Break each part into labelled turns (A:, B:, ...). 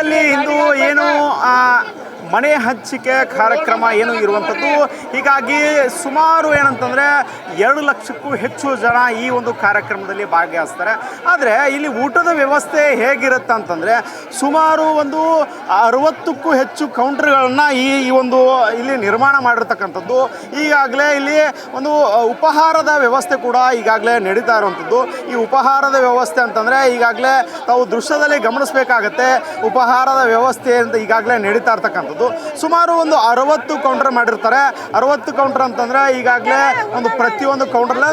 A: ಹುಬ್ಬಳ್ಳಿಯಲ್ಲಿ ಇಂದು ಏನು ಮನೆ ಹಂಚಿಕೆ ಕಾರ್ಯಕ್ರಮ ಏನು ಇರುವಂಥದ್ದು. ಹೀಗಾಗಿ ಸುಮಾರು ಏನಂತಂದರೆ ಎರಡು ಲಕ್ಷಕ್ಕೂ ಹೆಚ್ಚು ಜನ ಈ ಒಂದು ಕಾರ್ಯಕ್ರಮದಲ್ಲಿ ಭಾಗವಹಿಸ್ತಾರೆ ಆದರೆ ಇಲ್ಲಿ ಊಟದ ವ್ಯವಸ್ಥೆ ಹೇಗಿರುತ್ತೆ ಅಂತಂದರೆ ಸುಮಾರು ಒಂದು ಅರವತ್ತಕ್ಕೂ ಹೆಚ್ಚು ಕೌಂಟ್ರ್ಗಳನ್ನು ಈ ಈ ಒಂದು ಇಲ್ಲಿ ನಿರ್ಮಾಣ ಮಾಡಿರ್ತಕ್ಕಂಥದ್ದು. ಈಗಾಗಲೇ ಇಲ್ಲಿ ಒಂದು ಉಪಹಾರದ ವ್ಯವಸ್ಥೆ ಕೂಡ ಈಗಾಗಲೇ ನಡೀತಾ ಇರುವಂಥದ್ದು. ಈ ಉಪಹಾರದ ವ್ಯವಸ್ಥೆ ಅಂತಂದರೆ ಈಗಾಗಲೇ ತಾವು ದೃಶ್ಯದಲ್ಲಿ ಗಮನಿಸಬೇಕಾಗತ್ತೆ. ಉಪಹಾರದ ವ್ಯವಸ್ಥೆ ಅಂತ ಈಗಾಗಲೇ ನಡೀತಾ ಇರ್ತಕ್ಕಂಥದ್ದು. ಸುಮಾರು ಒಂದು ಅರವತ್ತು ಕೌಂಟರ್ ಮಾಡಿರ್ತಾರೆ. ಅರವತ್ತು ಕೌಂಟರ್ ಅಂತಂದರೆ ಈಗಾಗಲೇ ಒಂದು ಪ್ರತಿಯೊಂದು ಕೌಂಟರ್ಲ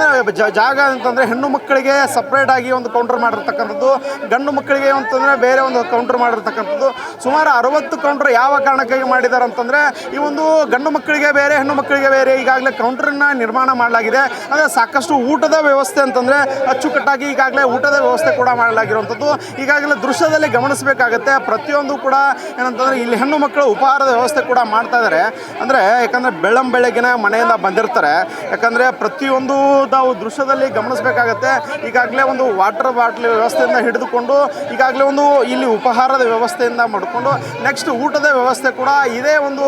A: ಜಾಗ ಅಂತಂದರೆ ಹೆಣ್ಣು ಮಕ್ಕಳಿಗೆ ಸಪ್ರೇಟ್ ಆಗಿ ಒಂದು ಕೌಂಟರ್ ಮಾಡಿರ್ತಕ್ಕಂಥದ್ದು. ಗಂಡು ಮಕ್ಕಳಿಗೆ ಅಂತಂದರೆ ಬೇರೆ ಒಂದು ಕೌಂಟರ್ ಮಾಡಿರ್ತಕ್ಕಂಥದ್ದು. ಸುಮಾರು ಅರವತ್ತು ಕೌಂಟರ್ ಯಾವ ಕಾರಣಕ್ಕಾಗಿ ಮಾಡಿದ್ದಾರೆ ಅಂತಂದರೆ ಈ ಒಂದು ಗಂಡು ಮಕ್ಕಳಿಗೆ ಬೇರೆ, ಹೆಣ್ಣು ಮಕ್ಕಳಿಗೆ ಬೇರೆ ಈಗಾಗಲೇ ಕೌಂಟ್ರನ್ನ ನಿರ್ಮಾಣ ಮಾಡಲಾಗಿದೆ. ಅಂದರೆ ಸಾಕಷ್ಟು ಊಟದ ವ್ಯವಸ್ಥೆ ಅಂತಂದರೆ ಅಚ್ಚುಕಟ್ಟಾಗಿ ಈಗಾಗಲೇ ಊಟದ ವ್ಯವಸ್ಥೆ ಕೂಡ ಮಾಡಲಾಗಿರುವಂಥದ್ದು. ಈಗಾಗಲೇ ದೃಶ್ಯದಲ್ಲಿ ಗಮನಿಸಬೇಕಾಗತ್ತೆ ಪ್ರತಿಯೊಂದು ಕೂಡ ಏನಂತಂದರೆ ಇಲ್ಲಿ ಹೆಣ್ಣು ಮಕ್ಕಳು ಉಪಹಾರದ ವ್ಯವಸ್ಥೆ ಕೂಡ ಮಾಡ್ತಾ ಇದ್ದಾರೆ ಅಂದರೆ ಯಾಕಂದರೆ ಬೆಳ್ಳಂ ಬೆಳಗ್ಗೆ ಮನೆಯಿಂದ ಬಂದಿರ್ತಾರೆ. ಯಾಕಂದರೆ ಪ್ರತಿಯೊಂದು ನಾವು ದೃಶ್ಯದಲ್ಲಿ ಗಮನಿಸಬೇಕಾಗತ್ತೆ, ಈಗಾಗಲೇ ಒಂದು ವಾಟರ್ ಬಾಟ್ಲಿ ವ್ಯವಸ್ಥೆಯಿಂದ ಹಿಡಿದುಕೊಂಡು, ಈಗಾಗಲೇ ಒಂದು ಇಲ್ಲಿ ಉಪಹಾರದ ವ್ಯವಸ್ಥೆಯಿಂದ ಮಾಡಿಕೊಂಡು ನೆಕ್ಸ್ಟ್ ಊಟದ ವ್ಯವಸ್ಥೆ ಕೂಡ ಇದೇ ಒಂದು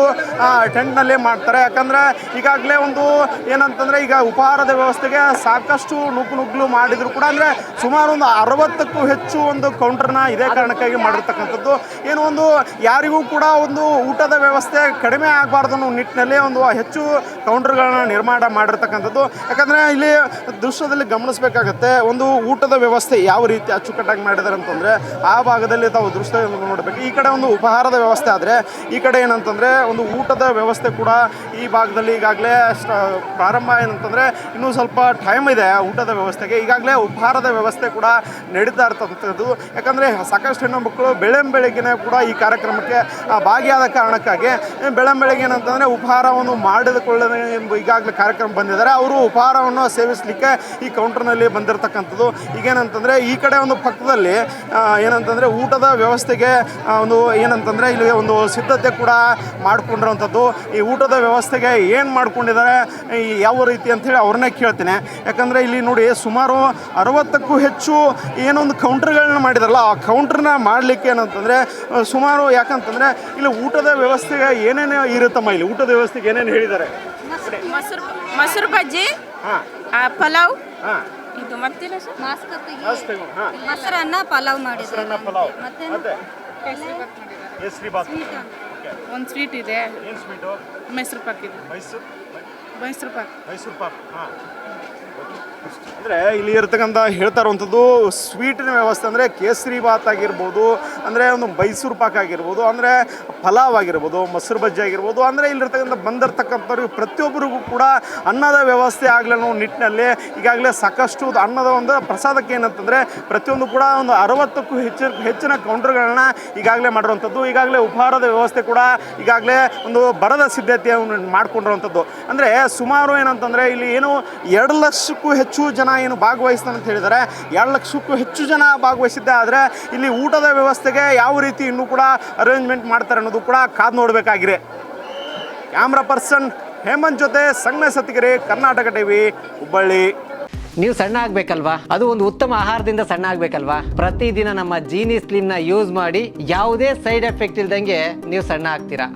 A: ಟೆಂಟ್ನಲ್ಲಿ ಮಾಡ್ತಾರೆ. ಯಾಕಂದರೆ ಈಗಾಗಲೇ ಒಂದು ಏನಂತಂದರೆ ಈಗ ಉಪಹಾರದ ವ್ಯವಸ್ಥೆಗೆ ಸಾಕಷ್ಟು ನುಗ್ಗು ನುಗ್ಗಲು ಮಾಡಿದ್ರು ಕೂಡ, ಅಂದರೆ ಸುಮಾರು ಒಂದು ಅರವತ್ತಕ್ಕೂ ಹೆಚ್ಚು ಒಂದು ಕೌಂಟರ್ನ ಇದೇ ಕಾರಣಕ್ಕಾಗಿ ಮಾಡಿರ್ತಕ್ಕಂಥದ್ದು. ಏನು ಒಂದು ಯಾರಿಗೂ ಕೂಡ ಒಂದು ಊಟದ ವ್ಯವಸ್ಥೆ ಕಡಿಮೆ ಆಗಬಾರ್ದು ಅನ್ನೋ ನಿಟ್ಟಿನಲ್ಲಿ ಒಂದು ಹೆಚ್ಚು ಕೌಂಟರ್ಗಳನ್ನ ನಿರ್ಮಾಣ ಮಾಡಿರ್ತಕ್ಕಂಥದ್ದು. ಯಾಕಂದರೆ ಇಲ್ಲಿ ದೃಶ್ಯದಲ್ಲಿ ಗಮನಿಸಬೇಕಾಗತ್ತೆ, ಒಂದು ಊಟದ ವ್ಯವಸ್ಥೆ ಯಾವ ರೀತಿ ಅಚ್ಚುಕಟ್ಟಾಗಿ ಮಾಡಿದ್ದಾರೆ ಅಂತಂದರೆ, ಆ ಭಾಗದಲ್ಲಿ ತಾವು ದೃಶ್ಯ ನೋಡಬೇಕು. ಈ ಕಡೆ ಒಂದು ಉಪಹಾರದ ವ್ಯವಸ್ಥೆ ಆದರೆ, ಈ ಕಡೆ ಏನಂತಂದರೆ ಒಂದು ಊಟದ ವ್ಯವಸ್ಥೆ ಕೂಡ ಈ ಭಾಗದಲ್ಲಿ ಈಗಾಗಲೇ ಪ್ರಾರಂಭ ಏನಂತಂದರೆ ಇನ್ನೂ ಸ್ವಲ್ಪ ಟೈಮ್ ಇದೆ ಊಟದ ವ್ಯವಸ್ಥೆಗೆ. ಈಗಾಗಲೇ ಉಪಹಾರದ ವ್ಯವಸ್ಥೆ ಕೂಡ ನಡೀತಾ ಇರ್ತಕ್ಕಂಥದ್ದು. ಯಾಕಂದರೆ ಸಾಕಷ್ಟು ಹೆಣ್ಣು ಮಕ್ಕಳು ಬೆಳೆ ಬೆಳಗ್ಗೆನೇ ಕೂಡ ಈ ಕಾರ್ಯಕ್ರಮಕ್ಕೆ ಭಾಗಿಯಾದ ಕಾರಣಕ್ಕಾಗಿ ಬೆಳೆ ಬೆಳಗ್ಗೆ ಏನಂತಂದರೆ ಉಪಹಾರವನ್ನು ಮಾಡಿದುಕೊಳ್ಳದೆ ಎಂಬ ಈಗಾಗಲೇ ಕಾರ್ಯಕ್ರಮ ಬಂದಿದ್ದಾರೆ. ಅವರು ಉಪಹಾರವನ್ನು ಸೇವಿಸಲಿಕ್ಕೆ ಈ ಕೌಂಟರ್ನಲ್ಲಿ ಬಂದಿರತಕ್ಕಂಥದ್ದು. ಈಗೇನಂತಂದರೆ ಈ ಕಡೆ ಒಂದು ಪಕ್ಕದಲ್ಲಿ ಏನಂತಂದರೆ ಊಟದ ವ್ಯವಸ್ಥೆಗೆ ಒಂದು ಏನಂತಂದರೆ ಇಲ್ಲಿ ಒಂದು ಸಿದ್ಧತೆ ಕೂಡ ಮಾಡಿಕೊಂಡಿರುವಂಥದ್ದು. ಈ ಊಟದ ವ್ಯವಸ್ಥೆಗೆ ಏನು ಮಾಡ್ಕೊಂಡಿದ್ದಾರೆ ಯಾವ ರೀತಿ ಅಂಥೇಳಿ ಅವ್ರನ್ನೇ ಕೇಳ್ತೀನಿ. ಯಾಕಂದರೆ ಇಲ್ಲಿ ನೋಡಿ ಸುಮಾರು ಅರವತ್ತಕ್ಕೂ ಹೆಚ್ಚು ಏನೊಂದು ಕೌಂಟ್ರ್ಗಳನ್ನ ಮಾಡಿದಾರಲ್ಲ ಆ ಕೌಂಟ್ರನ್ನ ಮಾಡಲಿಕ್ಕೆ ಏನಂತಂದರೆ ಸುಮಾರು ಯಾಕಂತಂದರೆ ಇಲ್ಲಿ ಊಟದ ವ್ಯವಸ್ಥೆಗೆ ಏನೇನು ಇರುತ್ತಮ್ಮ ಇಲ್ಲಿ? ಊಟದ ವ್ಯವಸ್ಥೆಗೆ ಏನೇನು ಹೇಳಿದ್ದಾರೆ?
B: ಮೊಸರು ಮೊಸರು ಬಜ್ಜಿ ಪಲಾವ್.
A: ಹಾಂ.
B: ಇದು ಮತ್ತಿಲ್ಲ ಸರ್?
C: ಮಾಸ್ಕತ್ತಿಗೆ
A: ಹಾಂ.
C: ಮೊಸರನ್ನ ಪಲಾವ್ ಮಾಡಿದ್ರು
A: ಮೊಸರನ್ನ ಪಲಾವ್.
C: ಮತ್ತೆ
A: ಮತ್ತೆ? ಕೇಸರಿ ಬಾತ್
B: ಒಂದು ಸ್ವೀಟ್ ಇದೆ.
A: ಏನು ಸ್ವೀಟು?
B: ಮೈಸೂರು ಪಾಕ್ ಇದೆ.
A: ಮೈಸೂರು?
B: ಮೈಸೂರು ಪಾಕ್.
A: ಮೈಸೂರು ಪಾಕ್. ಹಾಂ. ಅಂದರೆ ಇಲ್ಲಿ ಇರ್ತಕ್ಕಂಥ ಹೇಳ್ತಾ ಇರುವಂಥದ್ದು ಸ್ವೀಟಿನ ವ್ಯವಸ್ಥೆ ಅಂದರೆ ಕೇಸರಿ ಬಾತ್ ಆಗಿರ್ಬೋದು, ಅಂದರೆ ಒಂದು ಮೈಸೂರು ಪಾಕ್ ಆಗಿರ್ಬೋದು, ಅಂದರೆ ಪಲಾವ್ ಆಗಿರ್ಬೋದು, ಮೊಸರು ಬಜ್ಜಿ ಆಗಿರ್ಬೋದು, ಅಂದರೆ ಇಲ್ಲಿರ್ತಕ್ಕಂಥ ಬಂದಿರ್ತಕ್ಕಂಥವ್ರಿಗೆ ಪ್ರತಿಯೊಬ್ಬರಿಗೂ ಕೂಡ ಅನ್ನದ ವ್ಯವಸ್ಥೆ ಆಗಲಿ ಅನ್ನೋ ನಿಟ್ಟಿನಲ್ಲಿ ಈಗಾಗಲೇ ಸಾಕಷ್ಟು ಅನ್ನದ ಒಂದು ಪ್ರಸಾದಕ್ಕೆ ಏನಂತಂದರೆ ಪ್ರತಿಯೊಂದು ಕೂಡ ಒಂದು ಅರವತ್ತಕ್ಕೂ ಹೆಚ್ಚು ಹೆಚ್ಚಿನ ಕೌಂಟರ್ಗಳನ್ನ ಈಗಾಗಲೇ ಮಾಡಿರುವಂಥದ್ದು. ಈಗಾಗಲೇ ಉಪಹಾರದ ವ್ಯವಸ್ಥೆ ಕೂಡ ಈಗಾಗಲೇ ಒಂದು ಬರದ ಸಿದ್ಧತೆಯನ್ನು ಮಾಡಿಕೊಂಡಿರುವಂಥದ್ದು. ಅಂದರೆ ಸುಮಾರು ಏನಂತಂದರೆ ಇಲ್ಲಿ ಏನು ಎರಡು ಲಕ್ಷಕ್ಕೂ ಹೆಚ್ಚು ಜನ ಏನು ಭಾಗವಹಿಸ್ತಾರೆ ಅಂತ ಹೇಳಿದರೆ ಎರಡು ಲಕ್ಷಕ್ಕೂ ಹೆಚ್ಚು ಜನ ಭಾಗವಹಿಸಿದ್ದೆ, ಆದರೆ ಇಲ್ಲಿ ಊಟದ ವ್ಯವಸ್ಥೆಗೆ ಯಾವ ರೀತಿ ಇನ್ನೂ ಕೂಡ ಅರೇಂಜ್ಮೆಂಟ್ ಮಾಡ್ತಾರೆ ಅನ್ನೋದು ಕೂಡ ಕಾದು ನೋಡಬೇಕಾಗಿದೆ. ಕ್ಯಾಮ್ರಾ ಪರ್ಸನ್ ಹೇಮಂತ್ ಜೊತೆ ಸಣ್ಣ ಸತ್ತಿಗೆರೆ ಕರ್ನಾಟಕ ಟಿವಿ ಹುಬ್ಬಳ್ಳಿ.
D: ನೀವು ಸಣ್ಣ ಆಗ್ಬೇಕಲ್ವಾ? ಅದು ಒಂದು ಉತ್ತಮ ಆಹಾರದಿಂದ ಸಣ್ಣ ಆಗ್ಬೇಕಲ್ವಾ? ಪ್ರತಿದಿನ ನಮ್ಮ ಜೀನಿ ನ ಯೂಸ್ ಮಾಡಿ ಯಾವುದೇ ಸೈಡ್ ಎಫೆಕ್ಟ್ ಇಲ್ದಂಗೆ ನೀವು ಸಣ್ಣ ಆಗ್ತೀರಾ?